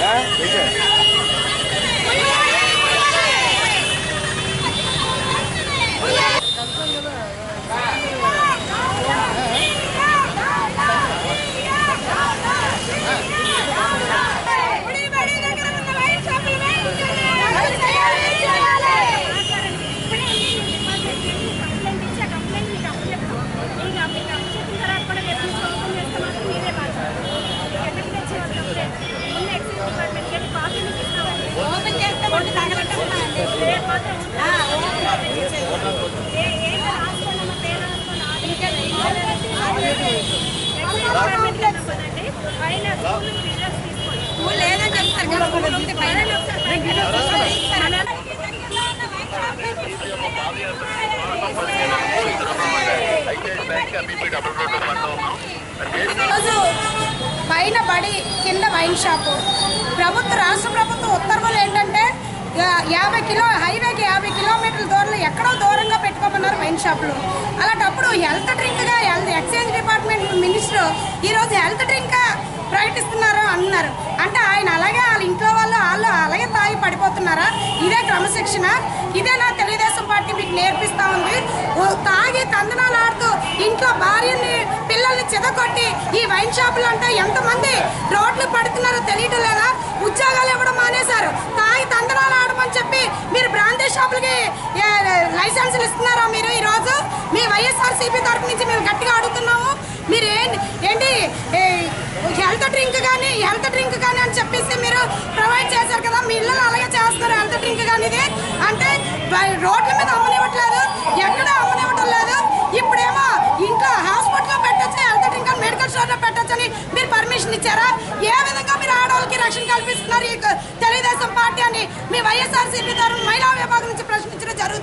হ্যাঁ కదా, పైన. పడి కింద వైన్ షాపు ప్రభుత్వ రాష్ట్ర ప్రభుత్వ ఉత్తర్వులు ఏంటంటే యాభై కిలో హైవేకి యాభై కిలోమీటర్ల దూరంలో ఎక్కడో దూరంగా పెట్టుకోమన్నారు వైన్ షాపులు అలాంటప్పుడు హెల్త్ డ్రింక్గా హెల్త్ డిపార్ట్మెంట్ మినిస్టర్ ఈరోజు హెల్త్ డ్రింక్ ప్రకటిస్తున్నారు అన్నారు. అంటే ఆయన అలాగే వాళ్ళ ఇంట్లో వాళ్ళు వాళ్ళు అలాగే తాగి పడిపోతున్నారా? ఇదే క్రమశిక్షణ. ఇదే నా తెలుగుదేశం పార్టీ మీకు నేర్పిస్తా ఉంది. తాగి తందనాలు ఆడుతూ ఇంట్లో భార్యని పిల్లల్ని చెదకొట్టి ఈ వైన్ షాపులు అంటే ఎంతమంది రోడ్లు పడుతున్నారో తెలియటం లేదా ఉద్యోగాలు ఇవ్వడం మానేశారు. తాగి తందనాలు ఆడమని చెప్పి మీరు బ్రాందీ షాపులకి లైసెన్సులు ఇస్తున్నారా మీరు ఈరోజు? మీ వైఎస్ఆర్ సిపి తరఫు నుంచి మేము గట్టిగా అడుగుతున్నాము మీరు ఏంటి ఏంటి ఏ, హెల్త్ డ్రింక్ కానీ హెల్త్ డ్రింక్ కానీ అని చెప్పేసి మీరు ప్రొవైడ్ చేశారు కదా మీ ఇళ్ళు అలాగే చేస్తున్నారు హెల్త్ డ్రింక్ కానీ ఇది. అంటే రోడ్ల మీద అమ్మనివ్వట్లేదు ఎక్కడ అమ్మనివ్వటం లేదు. ఇప్పుడేమో ఇంట్లో హాస్పిటల్లో పెట్టచ్చు హెల్త్ డ్రింక్ అని మెడికల్ స్టోర్లో పెట్టచ్చని మీరు పర్మిషన్ ఇచ్చారా? ఏ విధంగా మీరు ఆడవాళ్ళకి రక్షణ కల్పిస్తున్నారు తెలుగుదేశం పార్టీ అని మీ వైఎస్ఆర్సీపీ తరఫు మహిళా విభాగం నుంచి ప్రశ్నించడం జరుగుతుంది.